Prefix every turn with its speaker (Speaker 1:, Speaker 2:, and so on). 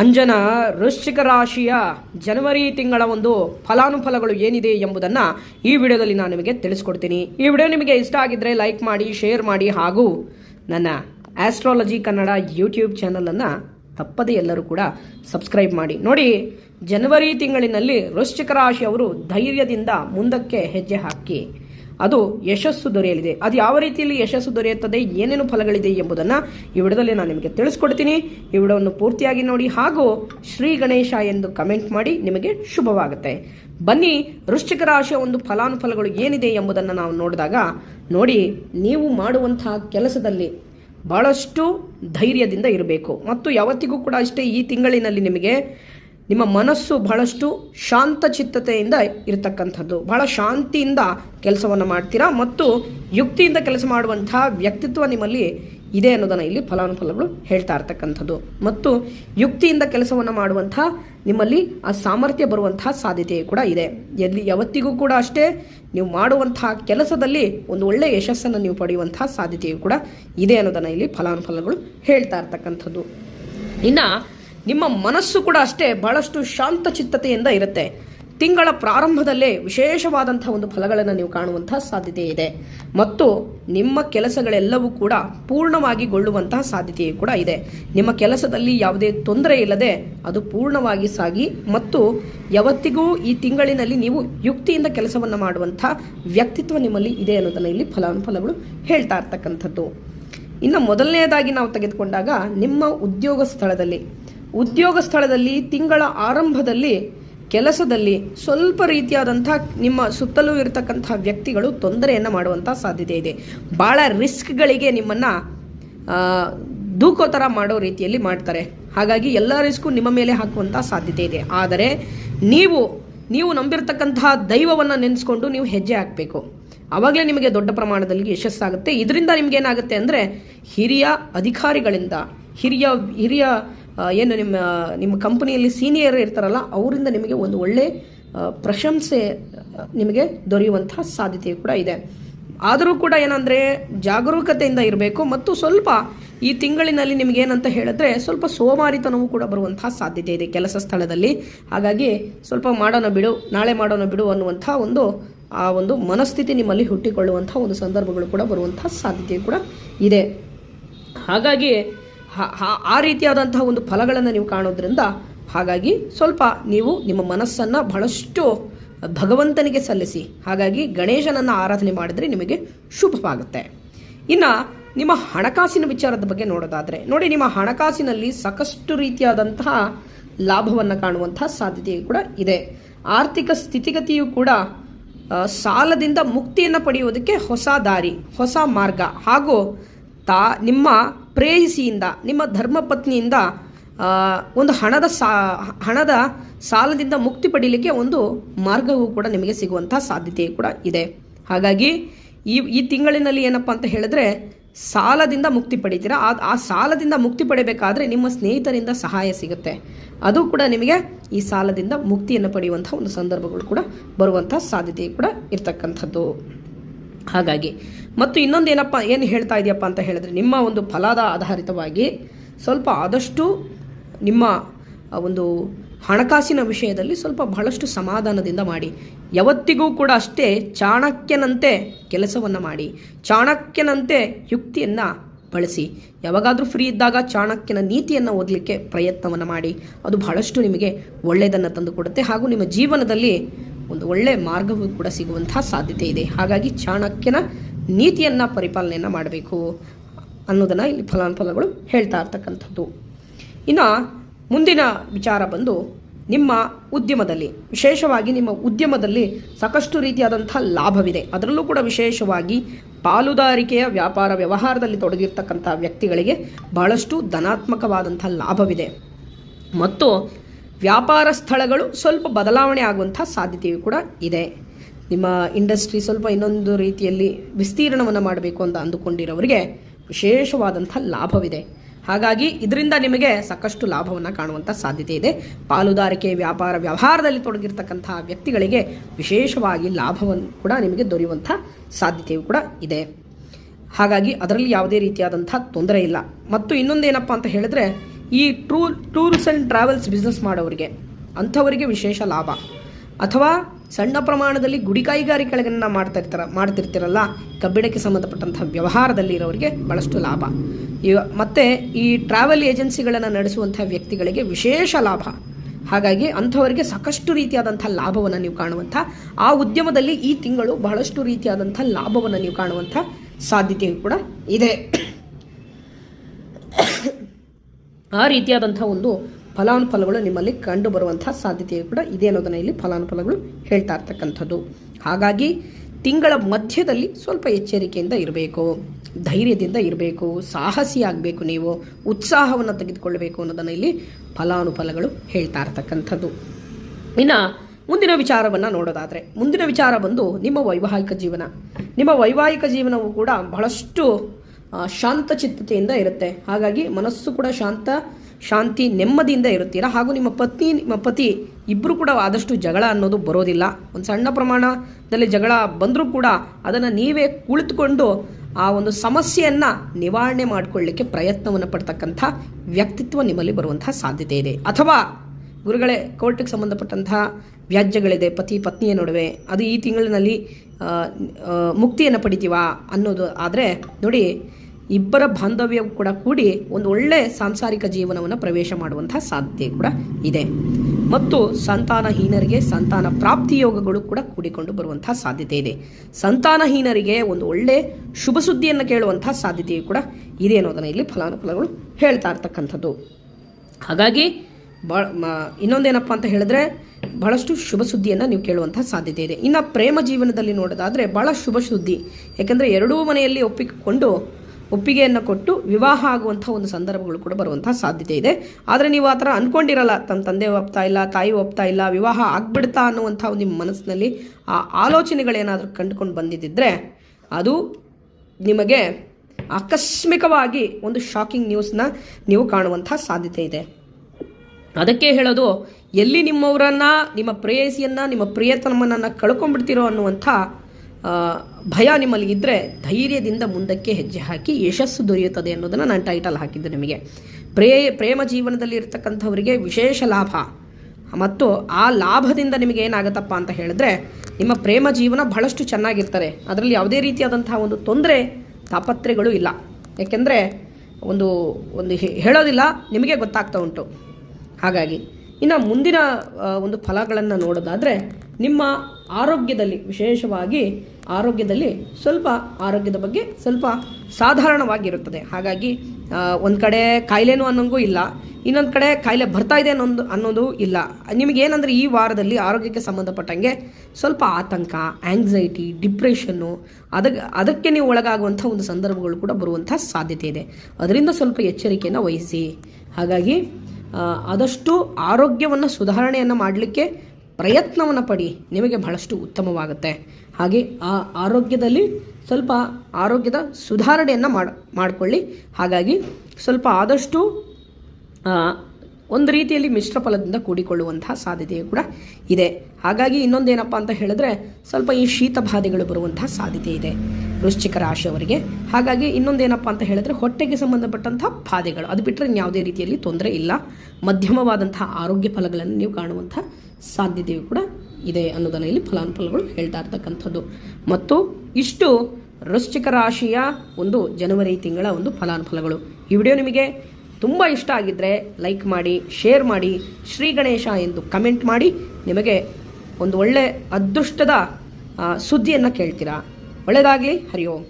Speaker 1: ಅಂಜನ ವೃಶ್ಚಿಕ ರಾಶಿಯ ಜನವರಿ ತಿಂಗಳ ಒಂದು ಫಲಾನುಫಲಗಳು ಏನಿದೆ ಎಂಬುದನ್ನು ಈ ವಿಡಿಯೋದಲ್ಲಿ ನಾನು ನಿಮಗೆ ತಿಳಿಸ್ಕೊಡ್ತೀನಿ. ಈ ವಿಡಿಯೋ ನಿಮಗೆ ಇಷ್ಟ ಆಗಿದ್ದರೆ ಲೈಕ್ ಮಾಡಿ, ಶೇರ್ ಮಾಡಿ ಹಾಗೂ ನನ್ನ ಆಸ್ಟ್ರಾಲಜಿ ಕನ್ನಡ ಯೂಟ್ಯೂಬ್ ಚಾನಲನ್ನು ತಪ್ಪದೇ ಎಲ್ಲರೂ ಕೂಡ ಸಬ್ಸ್ಕ್ರೈಬ್ ಮಾಡಿ. ನೋಡಿ, ಜನವರಿ ತಿಂಗಳಿನಲ್ಲಿ ವೃಶ್ಚಿಕ ರಾಶಿಯವರು ಧೈರ್ಯದಿಂದ ಮುಂದಕ್ಕೆ ಹೆಜ್ಜೆ ಹಾಕಿ. ಅದು ಯಶಸ್ಸು ದೊರೆಯಲಿದೆ. ಅದು ಯಾವ ರೀತಿಯಲ್ಲಿ ಯಶಸ್ಸು ದೊರೆಯುತ್ತದೆ, ಏನೇನು ಫಲಗಳಿದೆ ಎಂಬುದನ್ನು ಈ ವಿಡಿಯೋದಲ್ಲಿ ನಾನು ನಿಮಗೆ ತಿಳಿಸ್ಕೊಡ್ತೀನಿ. ಈ ವಿಡಿಯೋವನ್ನು ಪೂರ್ತಿಯಾಗಿ ನೋಡಿ ಹಾಗೂ ಶ್ರೀ ಗಣೇಶ ಎಂದು ಕಮೆಂಟ್ ಮಾಡಿ ನಿಮಗೆ ಶುಭವಾಗುತ್ತೆ. ಬನ್ನಿ, ವೃಶ್ಚಿಕ ರಾಶಿಯ ಒಂದು ಫಲಾನುಫಲಗಳು ಏನಿದೆ ಎಂಬುದನ್ನು ನಾವು ನೋಡಿದಾಗ, ನೋಡಿ, ನೀವು ಮಾಡುವಂತಹ ಕೆಲಸದಲ್ಲಿ ಬಹಳಷ್ಟು ಧೈರ್ಯದಿಂದ ಇರಬೇಕು. ಮತ್ತು ಯಾವತ್ತಿಗೂ ಕೂಡ ಅಷ್ಟೇ ಈ ತಿಂಗಳಿನಲ್ಲಿ ನಿಮಗೆ ನಿಮ್ಮ ಮನಸ್ಸು ಬಹಳಷ್ಟು ಶಾಂತ ಚಿತ್ತತೆಯಿಂದ ಇರತಕ್ಕಂಥದ್ದು. ಬಹಳ ಶಾಂತಿಯಿಂದ ಕೆಲಸವನ್ನು ಮಾಡ್ತೀರಾ ಮತ್ತು ಯುಕ್ತಿಯಿಂದ ಕೆಲಸ ಮಾಡುವಂತಹ ವ್ಯಕ್ತಿತ್ವ ನಿಮ್ಮಲ್ಲಿ ಇದೆ ಅನ್ನೋದನ್ನು ಇಲ್ಲಿ ಫಲಾನುಫಲಗಳು ಹೇಳ್ತಾ ಇರ್ತಕ್ಕಂಥದ್ದು. ಮತ್ತು ಯುಕ್ತಿಯಿಂದ ಕೆಲಸವನ್ನು ಮಾಡುವಂತಹ ನಿಮ್ಮಲ್ಲಿ ಆ ಸಾಮರ್ಥ್ಯ ಬರುವಂತಹ ಸಾಧ್ಯತೆ ಕೂಡ ಇದೆ. ಎಲ್ಲಿ ಯಾವತ್ತಿಗೂ ಕೂಡ ಅಷ್ಟೇ ನೀವು ಮಾಡುವಂತಹ ಕೆಲಸದಲ್ಲಿ ಒಂದು ಒಳ್ಳೆಯ ಯಶಸ್ಸನ್ನು ನೀವು ಪಡೆಯುವಂತಹ ಸಾಧ್ಯತೆಯು ಕೂಡ ಇದೆ ಅನ್ನೋದನ್ನು ಇಲ್ಲಿ ಫಲಾನುಫಲಗಳು ಹೇಳ್ತಾ ಇರ್ತಕ್ಕಂಥದ್ದು. ಇನ್ನು ನಿಮ್ಮ ಮನಸ್ಸು ಕೂಡ ಅಷ್ಟೇ ಬಹಳಷ್ಟು ಶಾಂತ ಚಿತ್ತತೆಯಿಂದ ಇರುತ್ತೆ. ತಿಂಗಳ ಪ್ರಾರಂಭದಲ್ಲೇ ವಿಶೇಷವಾದಂಥ ಒಂದು ಫಲಗಳನ್ನು ನೀವು ಕಾಣುವಂತಹ ಸಾಧ್ಯತೆ ಇದೆ. ಮತ್ತು ನಿಮ್ಮ ಕೆಲಸಗಳೆಲ್ಲವೂ ಕೂಡ ಪೂರ್ಣವಾಗಿ ಗೊಳ್ಳುವಂತಹ ಸಾಧ್ಯತೆಯೂ ಕೂಡ ಇದೆ. ನಿಮ್ಮ ಕೆಲಸದಲ್ಲಿ ಯಾವುದೇ ತೊಂದರೆ ಇಲ್ಲದೆ ಅದು ಪೂರ್ಣವಾಗಿ ಸಾಗಿ ಮತ್ತು ಯಾವತ್ತಿಗೂ ಈ ತಿಂಗಳಿನಲ್ಲಿ ನೀವು ಯುಕ್ತಿಯಿಂದ ಕೆಲಸವನ್ನು ಮಾಡುವಂಥ ವ್ಯಕ್ತಿತ್ವ ನಿಮ್ಮಲ್ಲಿ ಇದೆ ಅನ್ನೋದನ್ನು ಇಲ್ಲಿ ಫಲಾನುಫಲಗಳು ಹೇಳ್ತಾ ಇರ್ತಕ್ಕಂಥದ್ದು. ಇನ್ನು ಮೊದಲನೆಯದಾಗಿ ನಾವು ತೆಗೆದುಕೊಂಡಾಗ ನಿಮ್ಮ ಉದ್ಯೋಗ ಸ್ಥಳದಲ್ಲಿ ಉದ್ಯೋಗ ಸ್ಥಳದಲ್ಲಿ ತಿಂಗಳ ಆರಂಭದಲ್ಲಿ, ಕೆಲಸದಲ್ಲಿ ಸ್ವಲ್ಪ ರೀತಿಯಾದಂಥ ನಿಮ್ಮ ಸುತ್ತಲೂ ಇರತಕ್ಕಂಥ ವ್ಯಕ್ತಿಗಳು ತೊಂದರೆಯನ್ನು ಮಾಡುವಂಥ ಸಾಧ್ಯತೆ ಇದೆ. ಭಾಳ ರಿಸ್ಕ್ಗಳಿಗೆ ನಿಮ್ಮನ್ನು ದೂಕೋ ಥರ ಮಾಡೋ ರೀತಿಯಲ್ಲಿ ಮಾಡ್ತಾರೆ. ಹಾಗಾಗಿ ಎಲ್ಲ ರಿಸ್ಕು ನಿಮ್ಮ ಮೇಲೆ ಹಾಕುವಂಥ ಸಾಧ್ಯತೆ ಇದೆ. ಆದರೆ ನೀವು ನೀವು ನಂಬಿರ್ತಕ್ಕಂತಹ ದೈವವನ್ನು ನೆನೆಸ್ಕೊಂಡು ನೀವು ಹೆಜ್ಜೆ ಹಾಕಬೇಕು. ಆವಾಗಲೇ ನಿಮಗೆ ದೊಡ್ಡ ಪ್ರಮಾಣದಲ್ಲಿ ಯಶಸ್ಸಾಗುತ್ತೆ. ಇದರಿಂದ ನಿಮಗೇನಾಗುತ್ತೆ ಅಂದರೆ ಹಿರಿಯ ಅಧಿಕಾರಿಗಳಿಂದ, ಹಿರಿಯ ಹಿರಿಯ ಏನು ನಿಮ್ಮ ನಿಮ್ಮ ಕಂಪನಿಯಲ್ಲಿ ಸೀನಿಯರ್ ಇರ್ತಾರಲ್ಲ, ಅವರಿಂದ ನಿಮಗೆ ಒಂದು ಒಳ್ಳೆ ಪ್ರಶಂಸೆ ನಿಮಗೆ ದೊರೆಯುವಂತಹ ಸಾಧ್ಯತೆ ಕೂಡ ಇದೆ. ಆದರೂ ಕೂಡ ಏನಂದರೆ, ಜಾಗರೂಕತೆಯಿಂದ ಇರಬೇಕು ಮತ್ತು ಸ್ವಲ್ಪ ಈ ತಿಂಗಳಿನಲ್ಲಿ ನಿಮಗೇನಂತ ಹೇಳಿದ್ರೆ, ಸ್ವಲ್ಪ ಸೋಮಾರಿತನವೂ ಕೂಡ ಬರುವಂತಹ ಸಾಧ್ಯತೆ ಇದೆ ಕೆಲಸ ಸ್ಥಳದಲ್ಲಿ. ಹಾಗಾಗಿ ಸ್ವಲ್ಪ ಮಾಡೋಣ ಬಿಡು, ನಾಳೆ ಮಾಡೋಣ ಬಿಡು ಅನ್ನುವಂಥ ಒಂದು, ಆ ಒಂದು ಮನಸ್ಥಿತಿ ನಿಮ್ಮಲ್ಲಿ ಹುಟ್ಟಿಕೊಳ್ಳುವಂಥ ಒಂದು ಸಂದರ್ಭಗಳು ಕೂಡ ಬರುವಂತಹ ಸಾಧ್ಯತೆ ಕೂಡ ಇದೆ. ಹಾಗಾಗಿ ಆ ರೀತಿಯಾದಂತಹ ಒಂದು ಫಲಗಳನ್ನು ನೀವು ಕಾಣೋದ್ರಿಂದ ಹಾಗಾಗಿ ಸ್ವಲ್ಪ ನೀವು ನಿಮ್ಮ ಮನಸ್ಸನ್ನು ಬಹಳಷ್ಟು ಭಗವಂತನಿಗೆ ಸಲ್ಲಿಸಿ. ಹಾಗಾಗಿ ಗಣೇಶನನ್ನು ಆರಾಧನೆ ಮಾಡಿದರೆ ನಿಮಗೆ ಶುಭವಾಗುತ್ತೆ. ಇನ್ನು ನಿಮ್ಮ ಹಣಕಾಸಿನ ವಿಚಾರದ ಬಗ್ಗೆ ನೋಡೋದಾದರೆ, ನೋಡಿ ನಿಮ್ಮ ಹಣಕಾಸಿನಲ್ಲಿ ಸಾಕಷ್ಟು ರೀತಿಯಾದಂತಹ ಲಾಭವನ್ನು ಕಾಣುವಂತಹ ಸಾಧ್ಯತೆ ಕೂಡ ಇದೆ. ಆರ್ಥಿಕ ಸ್ಥಿತಿಗತಿಯು ಕೂಡ ಸಾಲದಿಂದ ಮುಕ್ತಿಯನ್ನು ಪಡೆಯುವುದಕ್ಕೆ ಹೊಸ ದಾರಿ, ಹೊಸ ಮಾರ್ಗ ಹಾಗೂ ತಾ, ನಿಮ್ಮ ಪ್ರೇಯಸಿಯಿಂದ, ನಿಮ್ಮ ಧರ್ಮಪತ್ನಿಯಿಂದ ಒಂದು ಹಣದ ಸಾ, ಹಣದ ಸಾಲದಿಂದ ಮುಕ್ತಿ ಪಡೀಲಿಕ್ಕೆ ಒಂದು ಮಾರ್ಗವೂ ಕೂಡ ನಿಮಗೆ ಸಿಗುವಂಥ ಸಾಧ್ಯತೆ ಕೂಡ ಇದೆ. ಹಾಗಾಗಿ ಈ ಈ ತಿಂಗಳಿನಲ್ಲಿ ಏನಪ್ಪ ಅಂತ ಹೇಳಿದ್ರೆ, ಸಾಲದಿಂದ ಮುಕ್ತಿ ಪಡಿತೀರಾ? ಆ ಆ ಸಾಲದಿಂದ ಮುಕ್ತಿ ಪಡಿಬೇಕಾದ್ರೆ ನಿಮ್ಮ ಸ್ನೇಹಿತರಿಂದ ಸಹಾಯ ಸಿಗುತ್ತೆ. ಅದು ಕೂಡ ನಿಮಗೆ ಈ ಸಾಲದಿಂದ ಮುಕ್ತಿಯನ್ನು ಪಡೆಯುವಂಥ ಒಂದು ಸಂದರ್ಭಗಳು ಕೂಡ ಬರುವಂಥ ಸಾಧ್ಯತೆ ಕೂಡ ಇರ್ತಕ್ಕಂಥದ್ದು. ಹಾಗಾಗಿ ಮತ್ತು ಇನ್ನೊಂದು ಏನಪ್ಪ, ಏನು ಹೇಳ್ತಾ ಇದೆಯಪ್ಪ ಅಂತ ಹೇಳಿದ್ರೆ, ನಿಮ್ಮ ಒಂದು ಫಲದ ಆಧಾರಿತವಾಗಿ ಸ್ವಲ್ಪ ಆದಷ್ಟು ನಿಮ್ಮ ಒಂದು ಹಣಕಾಸಿನ ವಿಷಯದಲ್ಲಿ ಸ್ವಲ್ಪ ಬಹಳಷ್ಟು ಸಮಾಧಾನದಿಂದ ಮಾಡಿ. ಯಾವತ್ತಿಗೂ ಕೂಡ ಅಷ್ಟೇ ಚಾಣಕ್ಯನಂತೆ ಕೆಲಸವನ್ನು ಮಾಡಿ. ಚಾಣಕ್ಯನಂತೆ ಯುಕ್ತಿಯನ್ನು ಬಳಸಿ. ಯಾವಾಗಾದರೂ ಫ್ರೀ ಇದ್ದಾಗ ಚಾಣಕ್ಯನ ನೀತಿಯನ್ನು ಓದಲಿಕ್ಕೆ ಪ್ರಯತ್ನವನ್ನು ಮಾಡಿ. ಅದು ಬಹಳಷ್ಟು ನಿಮಗೆ ಒಳ್ಳೆಯದನ್ನು ತಂದುಕೊಡುತ್ತೆ ಹಾಗೂ ನಿಮ್ಮ ಜೀವನದಲ್ಲಿ ಒಂದು ಒಳ್ಳೆಯ ಮಾರ್ಗವೂ ಕೂಡ ಸಿಗುವಂತಹ ಸಾಧ್ಯತೆ ಇದೆ. ಹಾಗಾಗಿ ಚಾಣಕ್ಯನ ನೀತಿಯನ್ನು ಪರಿಪಾಲನೆಯನ್ನು ಮಾಡಬೇಕು ಅನ್ನೋದನ್ನು ಇಲ್ಲಿ ಫಲಾನುಫಲಗಳು ಹೇಳ್ತಾ ಇರ್ತಕ್ಕಂಥದ್ದು. ಇನ್ನು ಮುಂದಿನ ವಿಚಾರ ಬಂದು ನಿಮ್ಮ ಉದ್ಯಮದಲ್ಲಿ, ವಿಶೇಷವಾಗಿ ನಿಮ್ಮ ಉದ್ಯಮದಲ್ಲಿ ಸಾಕಷ್ಟು ರೀತಿಯಾದಂಥ ಲಾಭವಿದೆ. ಅದರಲ್ಲೂ ಕೂಡ ವಿಶೇಷವಾಗಿ ಪಾಲುದಾರಿಕೆಯ ವ್ಯಾಪಾರ ವ್ಯವಹಾರದಲ್ಲಿ ತೊಡಗಿರ್ತಕ್ಕಂಥ ವ್ಯಕ್ತಿಗಳಿಗೆ ಬಹಳಷ್ಟು ಧನಾತ್ಮಕವಾದಂಥ ಲಾಭವಿದೆ. ಮತ್ತು ವ್ಯಾಪಾರ ಸ್ಥಳಗಳು ಸ್ವಲ್ಪ ಬದಲಾವಣೆ ಆಗುವಂಥ ಸಾಧ್ಯತೆಯೂ ಕೂಡ ಇದೆ. ನಿಮ್ಮ ಇಂಡಸ್ಟ್ರಿ ಸ್ವಲ್ಪ ಇನ್ನೊಂದು ರೀತಿಯಲ್ಲಿ ವಿಸ್ತೀರ್ಣವನ್ನು ಮಾಡಬೇಕು ಅಂತ ಅಂದುಕೊಂಡಿರೋರಿಗೆ ವಿಶೇಷವಾದಂಥ ಲಾಭವಿದೆ. ಹಾಗಾಗಿ ಇದರಿಂದ ನಿಮಗೆ ಸಾಕಷ್ಟು ಲಾಭವನ್ನು ಕಾಣುವಂಥ ಸಾಧ್ಯತೆ ಇದೆ. ಪಾಲುದಾರಿಕೆ, ವ್ಯಾಪಾರ, ವ್ಯವಹಾರದಲ್ಲಿ ತೊಡಗಿರ್ತಕ್ಕಂತಹ ವ್ಯಕ್ತಿಗಳಿಗೆ ವಿಶೇಷವಾಗಿ ಲಾಭವನ್ನು ಕೂಡ ನಿಮಗೆ ದೊರೆಯುವಂಥ ಸಾಧ್ಯತೆಯೂ ಕೂಡ ಇದೆ. ಹಾಗಾಗಿ ಅದರಲ್ಲಿ ಯಾವುದೇ ರೀತಿಯಾದಂಥ ತೊಂದರೆ ಇಲ್ಲ. ಮತ್ತು ಇನ್ನೊಂದೇನಪ್ಪ ಅಂತ ಹೇಳಿದ್ರೆ, ಈ true, tours and travels business ಮಾಡೋರಿಗೆ ಅಂಥವರಿಗೆ ವಿಶೇಷ ಲಾಭ. ಅಥವಾ ಸಣ್ಣ ಪ್ರಮಾಣದಲ್ಲಿ ಗುಡಿ ಕೈಗಾರಿಕೆಗಳನ್ನ ಮಾಡ್ತಾ ಇರ್ತಾರ ಮಾಡ್ತಿರ್ತಿರಲ್ಲ, ಕಬ್ಬಿಣಕ್ಕೆ ಸಂಬಂಧಪಟ್ಟಂತಹ ವ್ಯವಹಾರದಲ್ಲಿ ಇರೋರಿಗೆ ಭಾಳಷ್ಟು ಲಾಭ. ಇವ ಮತ್ತು ಈ ಟ್ರಾವೆಲ್ ಏಜೆನ್ಸಿಗಳನ್ನು ನಡೆಸುವಂಥ ವ್ಯಕ್ತಿಗಳಿಗೆ ವಿಶೇಷ ಲಾಭ. ಹಾಗಾಗಿ ಅಂಥವರಿಗೆ ಸಾಕಷ್ಟು ರೀತಿಯಾದಂಥ ಲಾಭವನ್ನು ನೀವು ಕಾಣುವಂಥ, ಆ ಉದ್ಯಮದಲ್ಲಿ ಈ ತಿಂಗಳು ಬಹಳಷ್ಟು ರೀತಿಯಾದಂಥ ಲಾಭವನ್ನು ನೀವು ಕಾಣುವಂಥ ಸಾಧ್ಯತೆಯು ಕೂಡ ಇದೆ. ಆ ರೀತಿಯಾದಂಥ ಒಂದು ಫಲಾನುಫಲಗಳು ನಿಮ್ಮಲ್ಲಿ ಕಂಡು ಬರುವಂತಹ ಸಾಧ್ಯತೆಯು ಕೂಡ ಇದೆ ಅನ್ನೋದನ್ನು ಇಲ್ಲಿ ಫಲಾನುಫಲಗಳು ಹೇಳ್ತಾ ಇರ್ತಕ್ಕಂಥದ್ದು. ಹಾಗಾಗಿ ತಿಂಗಳ ಮಧ್ಯದಲ್ಲಿ ಸ್ವಲ್ಪ ಎಚ್ಚರಿಕೆಯಿಂದ ಇರಬೇಕು, ಧೈರ್ಯದಿಂದ ಇರಬೇಕು, ಸಾಹಸಿ ಆಗಬೇಕು ನೀವು, ಉತ್ಸಾಹವನ್ನು ತೆಗೆದುಕೊಳ್ಳಬೇಕು ಅನ್ನೋದನ್ನು ಇಲ್ಲಿ ಫಲಾನುಫಲಗಳು ಹೇಳ್ತಾ ಇರ್ತಕ್ಕಂಥದ್ದು. ಇನ್ನು ಮುಂದಿನ ವಿಚಾರವನ್ನು ನೋಡೋದಾದರೆ, ಮುಂದಿನ ವಿಚಾರ ಬಂದು ನಿಮ್ಮ ವೈವಾಹಿಕ ಜೀವನ. ನಿಮ್ಮ ವೈವಾಹಿಕ ಜೀವನವು ಕೂಡ ಬಹಳಷ್ಟು ಶಾಂತಚಿತ್ತತೆಯಿಂದ ಇರುತ್ತೆ. ಹಾಗಾಗಿ ಮನಸ್ಸು ಕೂಡ ಶಾಂತ, ಶಾಂತಿ ನೆಮ್ಮದಿಯಿಂದ ಇರುತ್ತೀರ? ಹಾಗೂ ನಿಮ್ಮ ಪತ್ನಿ, ನಿಮ್ಮ ಪತಿ ಇಬ್ಬರು ಕೂಡ ಆದಷ್ಟು ಜಗಳ ಅನ್ನೋದು ಬರೋದಿಲ್ಲ. ಒಂದು ಸಣ್ಣ ಪ್ರಮಾಣದಲ್ಲಿ ಜಗಳ ಬಂದರೂ ಕೂಡ ಅದನ್ನು ನೀವೇ ಕುಳಿತುಕೊಂಡು ಆ ಒಂದು ಸಮಸ್ಯೆಯನ್ನು ನಿವಾರಣೆ ಮಾಡಿಕೊಳ್ಳಿಕ್ಕೆ ಪ್ರಯತ್ನವನ್ನು ಪಡ್ತಕ್ಕಂಥ ವ್ಯಕ್ತಿತ್ವ ನಿಮ್ಮಲ್ಲಿ ಬರುವಂತಹ ಸಾಧ್ಯತೆ ಇದೆ. ಅಥವಾ ಗುರುಗಳೇ, ಕೋರ್ಟಿಗೆ ಸಂಬಂಧಪಟ್ಟಂತಹ ವ್ಯಾಜ್ಯಗಳಿದೆ, ಪತಿ, ಪತ್ನಿಯ ನಡುವೆ. ಅದು ಈ ತಿಂಗಳಿನಲ್ಲಿ ಮುಕ್ತಿಯನ್ನು ಪಡಿತೀವಾ ಅನ್ನೋದು ಆದರೆ ನೋಡಿ ಇಬ್ಬರ ಬಾಂಧವ್ಯ ಕೂಡ ಕೂಡಿ ಒಂದು ಒಳ್ಳೆ ಸಾಂಸಾರಿಕ ಜೀವನವನ್ನು ಪ್ರವೇಶ ಮಾಡುವಂತಹ ಸಾಧ್ಯತೆ ಕೂಡ ಇದೆ. ಮತ್ತು ಸಂತಾನಹೀನರಿಗೆ ಸಂತಾನ ಪ್ರಾಪ್ತಿ ಯೋಗಗಳು ಕೂಡ ಕೂಡಿಕೊಂಡು ಬರುವಂತಹ ಸಾಧ್ಯತೆ ಇದೆ. ಸಂತಾನಹೀನರಿಗೆ ಒಂದು ಒಳ್ಳೆ ಶುಭ ಸುದ್ದಿಯನ್ನು ಕೇಳುವಂತಹ ಸಾಧ್ಯತೆಯು ಕೂಡ ಇದೆ ಅನ್ನೋದನ್ನು ಇಲ್ಲಿ ಫಲಾನುಫಲಗಳು ಹೇಳ್ತಾ ಇರ್ತಕ್ಕಂಥದ್ದು. ಹಾಗಾಗಿ ಭಾಳ ಇನ್ನೊಂದೇನಪ್ಪ ಅಂತ ಹೇಳಿದ್ರೆ ಬಹಳಷ್ಟು ಶುಭ ಸುದ್ದಿಯನ್ನು ನೀವು ಕೇಳುವಂತಹ ಸಾಧ್ಯತೆ ಇದೆ. ಇನ್ನು ಪ್ರೇಮ ಜೀವನದಲ್ಲಿ ನೋಡೋದಾದರೆ ಭಾಳ ಶುಭ ಸುದ್ದಿ. ಯಾಕೆಂದರೆ ಎರಡೂ ಮನೆಯಲ್ಲಿ ಒಪ್ಪಿಕೊಂಡು ಒಪ್ಪಿಗೆಯನ್ನು ಕೊಟ್ಟು ವಿವಾಹ ಆಗುವಂಥ ಒಂದು ಸಂದರ್ಭಗಳು ಕೂಡ ಬರುವಂಥ ಸಾಧ್ಯತೆ ಇದೆ. ಆದರೆ ನೀವು ಆ ಥರ ಅಂದ್ಕೊಂಡಿರಲ್ಲ ತಮ್ಮ ತಂದೆ ಒಪ್ತಾ ಇಲ್ಲ, ತಾಯಿ ಒಪ್ತಾ ಇಲ್ಲ, ವಿವಾಹ ಆಗ್ಬಿಡ್ತಾ ಅನ್ನುವಂಥ ಒಂದು ನಿಮ್ಮ ಮನಸ್ಸಿನಲ್ಲಿ ಆ ಆಲೋಚನೆಗಳೇನಾದರೂ ಕಂಡುಕೊಂಡು ಬಂದಿದ್ದರೆ ಅದು ನಿಮಗೆ ಆಕಸ್ಮಿಕವಾಗಿ ಒಂದು ಶಾಕಿಂಗ್ ನ್ಯೂಸ್ನ ನೀವು ಕಾಣುವಂಥ ಸಾಧ್ಯತೆ ಇದೆ. ಅದಕ್ಕೆ ಹೇಳೋದು, ಎಲ್ಲಿ ನಿಮ್ಮವರನ್ನ, ನಿಮ್ಮ ಪ್ರೇಯಸಿಯನ್ನ, ನಿಮ್ಮ ಪ್ರಿಯತನಮನನ್ನು ಕಳ್ಕೊಂಡ್ಬಿಡ್ತೀರೋ ಅನ್ನುವಂಥ ಭಯ ನಿಮ್ಮಲ್ಲಿ ಇದ್ದರೆ ಧೈರ್ಯದಿಂದ ಮುಂದಕ್ಕೆ ಹೆಜ್ಜೆ ಹಾಕಿ ಯಶಸ್ಸು ದೊರೆಯುತ್ತದೆ ಅನ್ನೋದನ್ನು ನಾನು ಟೈಟಲ್ ಹಾಕಿದ್ದೆ ನಿಮಗೆ. ಪ್ರೇ, ಪ್ರೇಮ ಜೀವನದಲ್ಲಿ ಇರ್ತಕ್ಕಂಥವರಿಗೆ ವಿಶೇಷ ಲಾಭ. ಮತ್ತು ಆ ಲಾಭದಿಂದ ನಿಮಗೆ ಏನಾಗುತ್ತಪ್ಪ ಅಂತ ಹೇಳಿದ್ರೆ, ನಿಮ್ಮ ಪ್ರೇಮ ಜೀವನ ಬಹಳಷ್ಟು ಚೆನ್ನಾಗಿರ್ತಾರೆ ಅದರಲ್ಲಿ ಯಾವುದೇ ರೀತಿಯಾದಂತಹ ಒಂದು ತೊಂದರೆ, ತಾಪತ್ರೆಗಳು ಇಲ್ಲ. ಯಾಕೆಂದರೆ ಒಂದು ಒಂದು ಹೇಳೋದಿಲ್ಲ, ನಿಮಗೆ ಗೊತ್ತಾಗ್ತಾ ಉಂಟು. ಹಾಗಾಗಿ, ಇನ್ನು ಮುಂದಿನ ಒಂದು ಫಲಗಳನ್ನು ನೋಡೋದಾದರೆ, ನಿಮ್ಮ ಆರೋಗ್ಯದಲ್ಲಿ ವಿಶೇಷವಾಗಿ ಆರೋಗ್ಯದಲ್ಲಿ ಸ್ವಲ್ಪ ಆರೋಗ್ಯದ ಬಗ್ಗೆ ಸ್ವಲ್ಪ ಸಾಧಾರಣವಾಗಿರುತ್ತದೆ. ಹಾಗಾಗಿ ಒಂದು ಕಡೆ ಕಾಯಿಲೆನೂ ಅನ್ನೋಂಗೂ ಇಲ್ಲ, ಇನ್ನೊಂದು ಕಡೆ ಕಾಯಿಲೆ ಬರ್ತಾ ಇದೆ ಅನ್ನೋದು ಅನ್ನೋದು ಇಲ್ಲ. ನಿಮಗೇನಂದರೆ ಈ ವಾರದಲ್ಲಿ ಆರೋಗ್ಯಕ್ಕೆ ಸಂಬಂಧಪಟ್ಟಂಗೆ ಸ್ವಲ್ಪ ಆತಂಕ ಆಂಗ್ಸೈಟಿ ಡಿಪ್ರೆಷನ್ನು ಅದಕ್ಕೆ ಅದಕ್ಕೆ ನೀವು ಒಳಗಾಗುವಂಥ ಒಂದು ಸಂದರ್ಭಗಳು ಕೂಡ ಬರುವಂಥ ಸಾಧ್ಯತೆ ಇದೆ. ಅದರಿಂದ ಸ್ವಲ್ಪ ಎಚ್ಚರಿಕೆಯನ್ನು ವಹಿಸಿ. ಹಾಗಾಗಿ ಆದಷ್ಟು ಆರೋಗ್ಯವನ್ನು ಸುಧಾರಣೆಯನ್ನು ಮಾಡಲಿಕ್ಕೆ ಪ್ರಯತ್ನವನ್ನು ಪಡಿ. ನಿಮಗೆ ಬಹಳಷ್ಟು ಉತ್ತಮವಾಗುತ್ತೆ. ಹಾಗೆ ಆ ಆರೋಗ್ಯದಲ್ಲಿ ಸ್ವಲ್ಪ ಆರೋಗ್ಯದ ಸುಧಾರಣೆಯನ್ನು ಮಾಡಿ, ಮಾಡಿಕೊಳ್ಳಿ. ಹಾಗಾಗಿ ಸ್ವಲ್ಪ ಆದಷ್ಟು ಒಂದು ರೀತಿಯಲ್ಲಿ ಮಿಶ್ರ ಫಲದಿಂದ ಕೂಡಿಕೊಳ್ಳುವಂತಹ ಸಾಧ್ಯತೆಯು ಕೂಡ ಇದೆ. ಹಾಗಾಗಿ ಇನ್ನೊಂದೇನಪ್ಪ ಅಂತ ಹೇಳಿದ್ರೆ ಸ್ವಲ್ಪ ಈ ಶೀತ ಬಾಧೆಗಳು ಬರುವಂತಹ ಸಾಧ್ಯತೆ ಇದೆ ವೃಶ್ಚಿಕ ರಾಶಿಯವರಿಗೆ. ಹಾಗಾಗಿ ಇನ್ನೊಂದೇನಪ್ಪ ಅಂತ ಹೇಳಿದ್ರೆ ಹೊಟ್ಟೆಗೆ ಸಂಬಂಧಪಟ್ಟಂತಹ ಬಾಧೆಗಳು. ಅದು ಬಿಟ್ಟರೆ ಯಾವುದೇ ರೀತಿಯಲ್ಲಿ ತೊಂದರೆ ಇಲ್ಲ. ಮಧ್ಯಮವಾದಂತಹ ಆರೋಗ್ಯ ಫಲಗಳನ್ನು ನೀವು ಕಾಣುವಂತಹ ಸಾಧ್ಯತೆಯು ಕೂಡ ಇದೆ ಅನ್ನೋದನ್ನು ಇಲ್ಲಿ ಫಲಾನುಫಲಗಳು ಹೇಳ್ತಾ ಇರ್ತಕ್ಕಂಥದ್ದು. ಮತ್ತು ಇಷ್ಟು ವೃಶ್ಚಿಕ ರಾಶಿಯ ಒಂದು ಜನವರಿ ತಿಂಗಳ ಒಂದು ಫಲಾನುಫಲಗಳು. ಈ ವಿಡಿಯೋ ನಿಮಗೆ ತುಂಬ ಇಷ್ಟ ಆಗಿದ್ದರೆ ಲೈಕ್ ಮಾಡಿ ಶೇರ್ ಮಾಡಿ, ಶ್ರೀ ಗಣೇಶ ಎಂದು ಕಮೆಂಟ್ ಮಾಡಿ, ನಿಮಗೆ ಒಂದು ಒಳ್ಳೆ ಅದೃಷ್ಟದ ಸುದ್ದಿಯನ್ನು ಕೇಳ್ತೀರಾ? ಒಳ್ಳೆಯದಾಗಲಿ ಹರಿ ಓಂ.